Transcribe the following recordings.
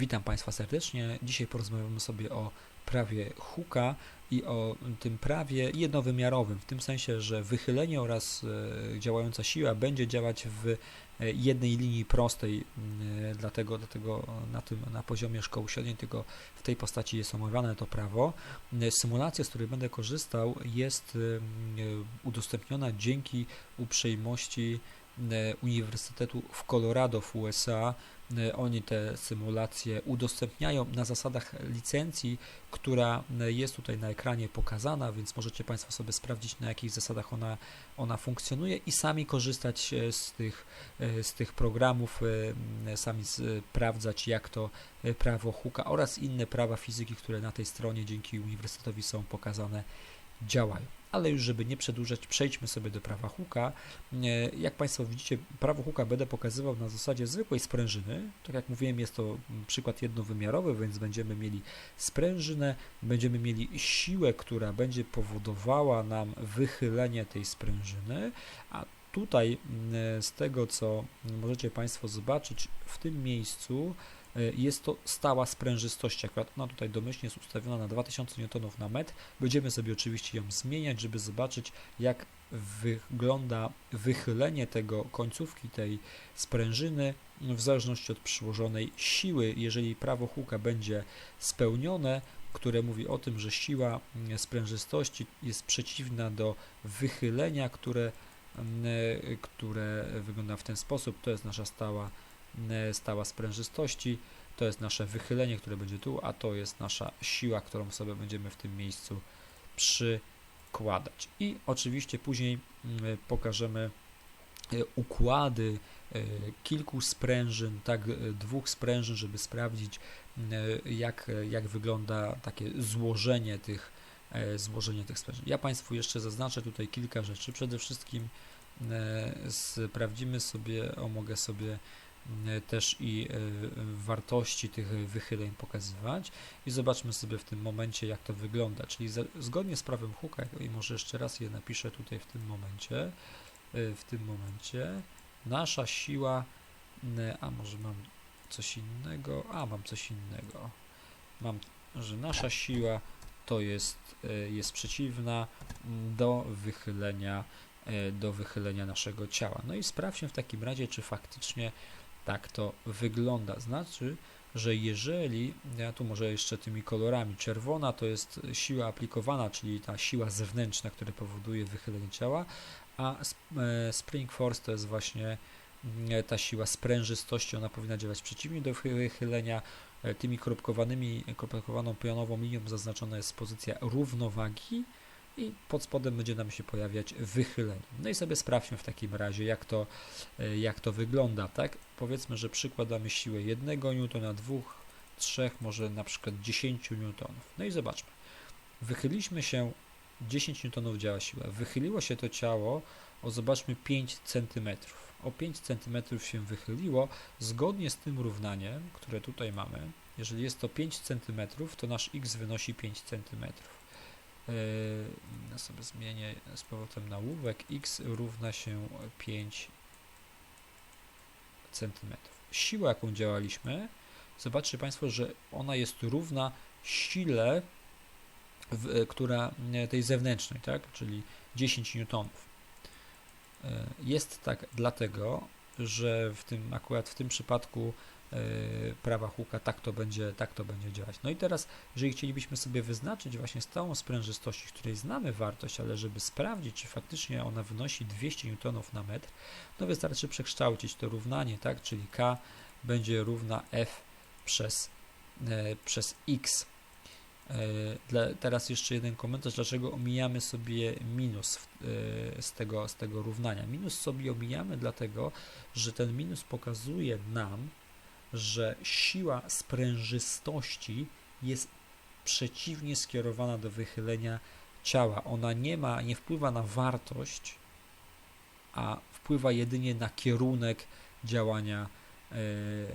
Witam Państwa serdecznie. Dzisiaj porozmawiamy sobie o prawie Hooka i o tym prawie jednowymiarowym, w tym sensie, że wychylenie oraz e, działająca siła będzie działać w e, jednej linii prostej, e, dlatego, dlatego na, tym, na poziomie szkoły średniej tylko w tej postaci jest omawiane to prawo. Symulacja, z której będę korzystał, jest udostępniona dzięki uprzejmości Uniwersytetu w Colorado w USA, oni te symulacje udostępniają na zasadach licencji, która e, jest tutaj na ekranie pokazana, więc możecie Państwo sobie sprawdzić, na jakich zasadach ona, ona funkcjonuje i sami korzystać e, z tych, z tych programów, sami sprawdzać, jak to prawo Hooka oraz inne prawa fizyki, które na tej stronie dzięki Uniwersytetowi są pokazane, działają ale już żeby nie przedłużać, przejdźmy sobie do prawa Hooka. Jak Państwo widzicie, prawo Hooka będę pokazywał na zasadzie zwykłej sprężyny. Tak jak mówiłem, jest to przykład jednowymiarowy, więc będziemy mieli sprężynę, będziemy mieli siłę, która będzie powodowała nam wychylenie tej sprężyny, a tutaj z tego, co możecie Państwo zobaczyć w tym miejscu, E, jest to stała sprężystość, akurat ona tutaj domyślnie jest ustawiona na 2000 N na metr. Będziemy sobie oczywiście ją zmieniać, żeby zobaczyć jak wygląda wychylenie tego końcówki tej sprężyny w zależności od przyłożonej siły. Jeżeli prawo Hooka będzie spełnione, które mówi o tym, że siła mm, sprężystości jest przeciwna do wychylenia, które, mm, e, które wygląda w ten sposób, to jest nasza stała E, stała sprężystości, to jest nasze wychylenie, które będzie tu, a to jest nasza siła, którą sobie będziemy w tym miejscu przykładać. I oczywiście później mm, pokażemy e, układy e, kilku sprężyn, tak dwóch sprężyn, żeby sprawdzić jak, jak wygląda takie złożenie tych, złożenie tych sprężyn. Ja Państwu jeszcze zaznaczę tutaj kilka rzeczy. Przede wszystkim sprawdzimy sobie, o mogę sobie E, też i e, wartości tych wychyleń pokazywać. I zobaczmy sobie w tym momencie jak to wygląda, czyli zgodnie z prawem Hooka i może jeszcze raz je napiszę tutaj w tym momencie w tym momencie nasza siła a może mam coś innego, a mam coś innego. Mam, że nasza siła to jest, jest przeciwna do wychylenia do wychylenia naszego ciała. No i sprawdźmy w takim razie, czy faktycznie tak to wygląda. Znaczy, że jeżeli, ja tu może jeszcze tymi kolorami, czerwona to jest siła aplikowana, czyli ta siła zewnętrzna, która powoduje wychylenie ciała, a e, spring force to jest właśnie mm, ta siła sprężystości, ona powinna działać przeciwnie do wychylenia. E, tymi kropkowanymi, kropkowaną pionową linią zaznaczona jest pozycja równowagi, i pod spodem będzie nam się pojawiać wychylenie. No i sobie sprawdźmy w takim razie, jak to, e, jak to wygląda, tak? Powiedzmy, że przykładamy siłę 1 N, 2, 3, może na przykład 10 N. No i zobaczmy. Wychyliliśmy się, 10 N działa siła. Wychyliło się to ciało o zobaczmy 5 cm. O 5 cm się wychyliło zgodnie z tym równaniem, które tutaj mamy. Jeżeli jest to 5 cm, to nasz x wynosi 5 cm. Ja sobie zmienię z powrotem na łówek. x równa się 5 cm. Siła, jaką działaliśmy, zobaczcie Państwo, że ona jest równa sile, w, która tej zewnętrznej, tak? czyli 10 newtonów. E, jest tak dlatego, że w tym akurat w tym przypadku E, prawa Hooka, tak to będzie, tak to będzie działać. No i teraz, jeżeli chcielibyśmy sobie wyznaczyć właśnie stałą sprężystość, której znamy wartość, ale żeby sprawdzić, czy faktycznie ona wynosi 200 N na metr, no wystarczy przekształcić to równanie, tak, czyli K będzie równa F przez, e, przez X. E, dla, teraz jeszcze jeden komentarz, dlaczego omijamy sobie minus w, e, z, tego, z tego równania. Minus sobie omijamy dlatego, że ten minus pokazuje nam, że siła sprężystości jest przeciwnie skierowana do wychylenia ciała. Ona nie ma, nie wpływa na wartość, a wpływa jedynie na kierunek działania, e,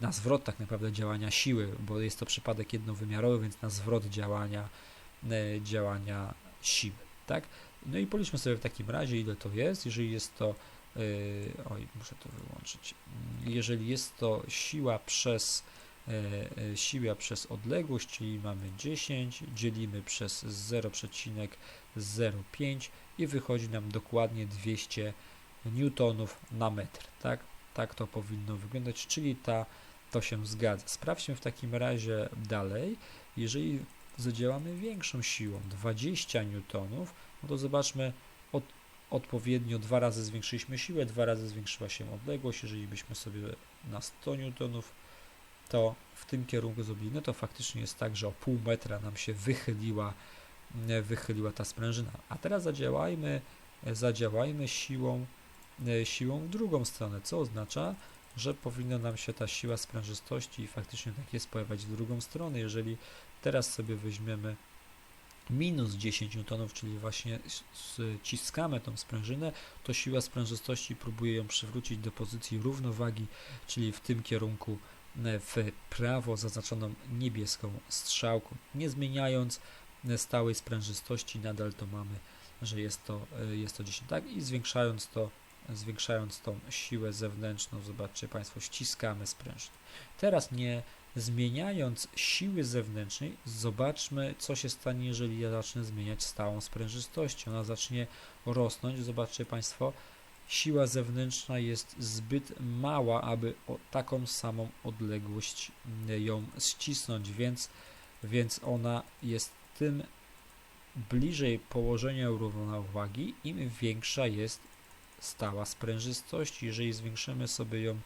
na zwrot tak naprawdę działania siły, bo jest to przypadek jednowymiarowy, więc na zwrot działania, e, działania siły. Tak? No i policzmy sobie w takim razie, ile to jest. Jeżeli jest to Yy, oj, muszę to wyłączyć. Jeżeli jest to siła przez e, siła przez odległość, czyli mamy 10, dzielimy przez 0,05 i wychodzi nam dokładnie 200 newtonów na metr, tak? Tak to powinno wyglądać, czyli ta, to się zgadza. Sprawdźmy w takim razie dalej, jeżeli zadziałamy większą siłą, 20 newtonów, no to zobaczmy, od, odpowiednio dwa razy zwiększyliśmy siłę, dwa razy zwiększyła się odległość, jeżeli byśmy sobie na 100 newtonów to w tym kierunku zrobili, no to faktycznie jest tak, że o pół metra nam się wychyliła, wychyliła ta sprężyna. A teraz zadziałajmy, zadziałajmy siłą, siłą w drugą stronę, co oznacza, że powinna nam się ta siła sprężystości i faktycznie tak jest pojawiać w drugą stronę. Jeżeli teraz sobie weźmiemy minus 10 N, czyli właśnie ściskamy tą sprężynę, to siła sprężystości próbuje ją przywrócić do pozycji równowagi, czyli w tym kierunku w prawo zaznaczoną niebieską strzałką. Nie zmieniając stałej sprężystości, nadal to mamy, że jest to, jest to 10, tak? I zwiększając to, zwiększając tą siłę zewnętrzną, zobaczcie Państwo, ściskamy sprężynę. Teraz nie zmieniając siły zewnętrznej, zobaczmy, co się stanie, jeżeli ja zacznę zmieniać stałą sprężystość. Ona zacznie rosnąć, zobaczcie Państwo, siła zewnętrzna jest zbyt mała, aby o taką samą odległość ją ścisnąć, więc, więc ona jest tym bliżej położenia równowagi, im większa jest stała sprężystość. Jeżeli zwiększymy sobie ją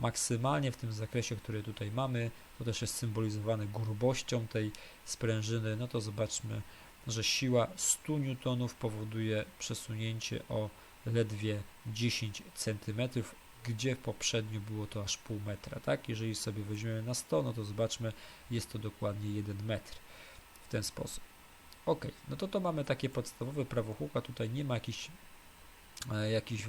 maksymalnie w tym zakresie, który tutaj mamy, to też jest symbolizowane grubością tej sprężyny, no to zobaczmy, że siła 100 N powoduje przesunięcie o ledwie 10 cm, gdzie poprzednio było to aż pół metra, tak? Jeżeli sobie weźmiemy na 100, no to zobaczmy, jest to dokładnie 1 metr w ten sposób. Ok, no to to mamy takie podstawowe prawo Hooke'a, tutaj nie ma jakichś jakichś e,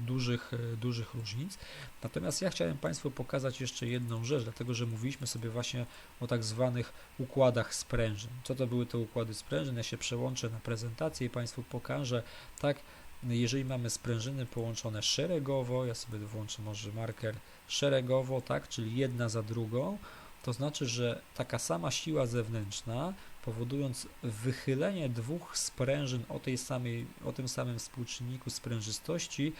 dużych, e, dużych różnic. Natomiast ja chciałem Państwu pokazać jeszcze jedną rzecz, dlatego że mówiliśmy sobie właśnie o tak zwanych układach sprężyn. Co to były te układy sprężyn? Ja się przełączę na prezentację i Państwu pokażę, tak, jeżeli mamy sprężyny połączone szeregowo, ja sobie włączę może marker szeregowo, tak, czyli jedna za drugą, to znaczy, że taka sama siła zewnętrzna, powodując wychylenie dwóch sprężyn o, tej samej, o tym samym współczynniku sprężystości,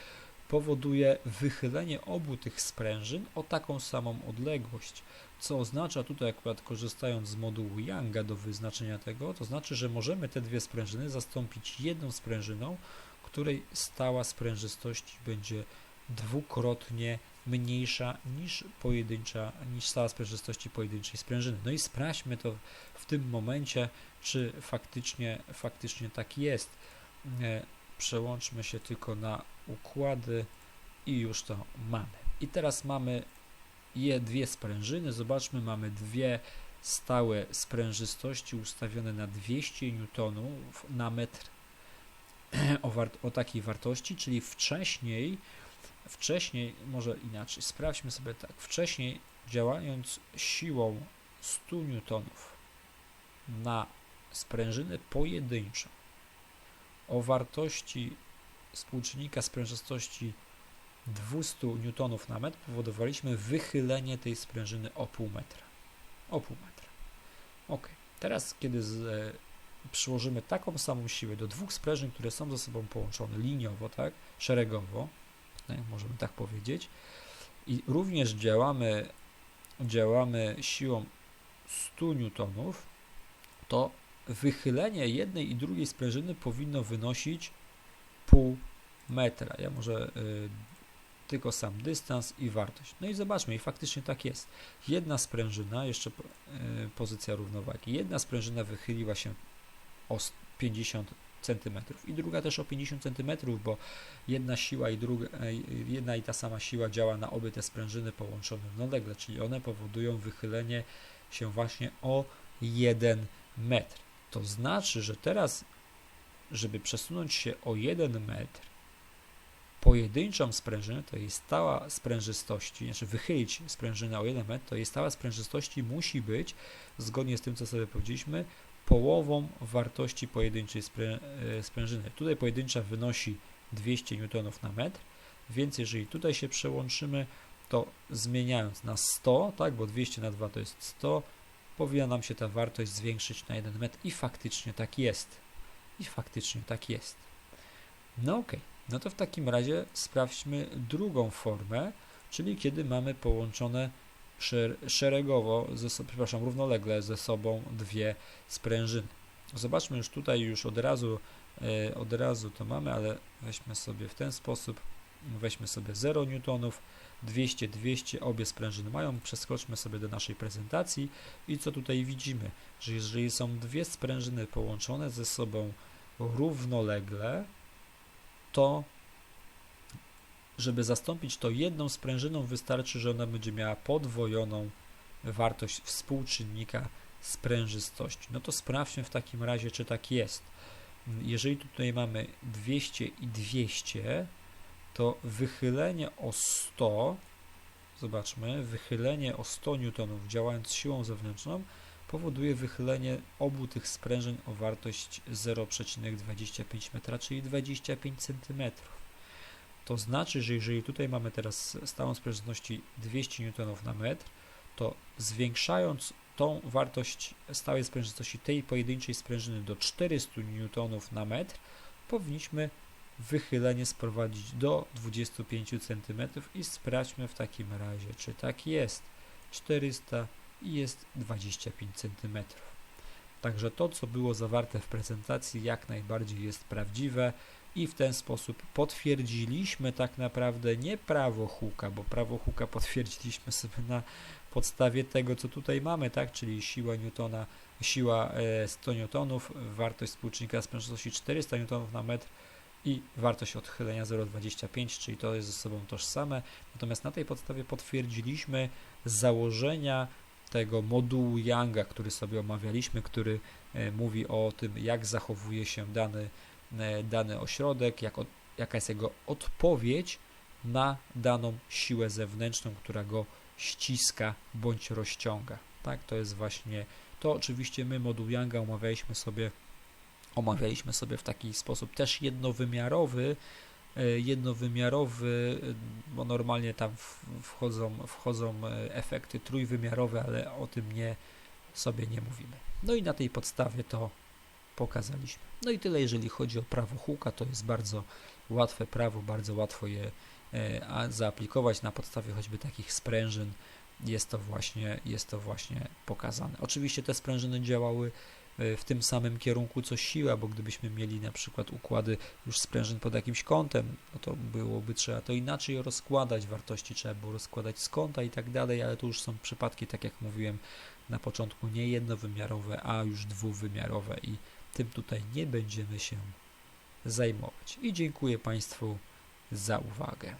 powoduje wychylenie obu tych sprężyn o taką samą odległość. Co oznacza tutaj, akurat korzystając z modułu Younga do wyznaczenia tego, to znaczy, że możemy te dwie sprężyny zastąpić jedną sprężyną, której stała sprężystość będzie dwukrotnie mniejsza niż pojedyncza, niż stała sprężystości pojedynczej sprężyny. No i sprawdźmy to w tym momencie, czy faktycznie, faktycznie tak jest. E, przełączmy się tylko na układy i już to mamy. I teraz mamy je dwie sprężyny. Zobaczmy, mamy dwie stałe sprężystości ustawione na 200 N na metr o, o takiej wartości, czyli wcześniej, wcześniej, może inaczej, sprawdźmy sobie tak, wcześniej działając siłą 100 newtonów na sprężynę pojedynczą o wartości współczynnika sprężystości 200 newtonów na metr powodowaliśmy wychylenie tej sprężyny o pół metra. O pół metra. Ok. Teraz, kiedy z, przyłożymy taką samą siłę do dwóch sprężyn, które są ze sobą połączone liniowo, tak, szeregowo, możemy tak powiedzieć, i również działamy, działamy siłą 100 newtonów, to wychylenie jednej i drugiej sprężyny powinno wynosić pół metra. Ja może y, tylko sam dystans i wartość. No i zobaczmy, i faktycznie tak jest. Jedna sprężyna, jeszcze y, pozycja równowagi, jedna sprężyna wychyliła się o 50 cm i druga też o 50 cm, bo jedna siła i druga, jedna i ta sama siła działa na obie te sprężyny połączone równolegle, czyli one powodują wychylenie się właśnie o 1 metr. To znaczy, że teraz, żeby przesunąć się o 1 metr, pojedynczą sprężynę, to jej stała sprężystości, znaczy wychylić sprężynę o 1 metr, to jej stała sprężystości musi być, zgodnie z tym, co sobie powiedzieliśmy, połową wartości pojedynczej sprę, e, sprężyny. Tutaj pojedyncza wynosi 200 N na metr, więc jeżeli tutaj się przełączymy, to zmieniając na 100, tak, bo 200 na 2 to jest 100, powinna nam się ta wartość zwiększyć na 1 metr i faktycznie tak jest. I faktycznie tak jest. No ok, no to w takim razie sprawdźmy drugą formę, czyli kiedy mamy połączone szeregowo, ze, przepraszam, równolegle ze sobą dwie sprężyny. Zobaczmy już tutaj już od razu, e, od razu to mamy, ale weźmy sobie w ten sposób, weźmy sobie 0 newtonów, 200, 200, obie sprężyny mają, przeskoczmy sobie do naszej prezentacji i co tutaj widzimy, że jeżeli są dwie sprężyny połączone ze sobą równolegle, to żeby zastąpić to jedną sprężyną wystarczy, że ona będzie miała podwojoną wartość współczynnika sprężystości. No to sprawdźmy w takim razie, czy tak jest. Jeżeli tutaj mamy 200 i 200, to wychylenie o 100, zobaczmy, wychylenie o 100 newtonów działając siłą zewnętrzną powoduje wychylenie obu tych sprężyn o wartość 0,25 m, czyli 25 cm. To znaczy, że jeżeli tutaj mamy teraz stałą sprężynności 200 N na metr, to zwiększając tą wartość stałej sprężystości tej pojedynczej sprężyny do 400 N na metr, powinniśmy wychylenie sprowadzić do 25 cm i sprawdźmy w takim razie, czy tak jest. 400 i jest 25 cm. Także to, co było zawarte w prezentacji, jak najbardziej jest prawdziwe i w ten sposób potwierdziliśmy tak naprawdę nie prawo Hooka, bo prawo Hooka potwierdziliśmy sobie na podstawie tego, co tutaj mamy, tak, czyli siła Newtona, siła 100 e, newtonów, wartość współczynnika sprężystości 400 newtonów na metr i wartość odchylenia 0,25, czyli to jest ze sobą tożsame. Natomiast na tej podstawie potwierdziliśmy założenia tego modułu Younga, który sobie omawialiśmy, który e, mówi o tym, jak zachowuje się dany, dany ośrodek, jak, jaka jest jego odpowiedź na daną siłę zewnętrzną, która go ściska bądź rozciąga. Tak, to jest właśnie to. Oczywiście my moduł Younga omawialiśmy sobie, omawialiśmy sobie w taki sposób też jednowymiarowy, e, jednowymiarowy, bo normalnie tam wchodzą, wchodzą e, efekty trójwymiarowe, ale o tym nie sobie nie mówimy. No i na tej podstawie to pokazaliśmy. No i tyle, jeżeli chodzi o prawo Hooka, to jest bardzo łatwe prawo, bardzo łatwo je e, zaaplikować na podstawie choćby takich sprężyn. Jest to właśnie, jest to właśnie pokazane. Oczywiście te sprężyny działały E, w tym samym kierunku co siła, bo gdybyśmy mieli na przykład układy już sprężyn pod jakimś kątem, no to byłoby trzeba to inaczej rozkładać, wartości trzeba było rozkładać z kąta i tak dalej, ale to już są przypadki, tak jak mówiłem na początku, nie jednowymiarowe, a już dwuwymiarowe i tym tutaj nie będziemy się zajmować. I dziękuję Państwu za uwagę.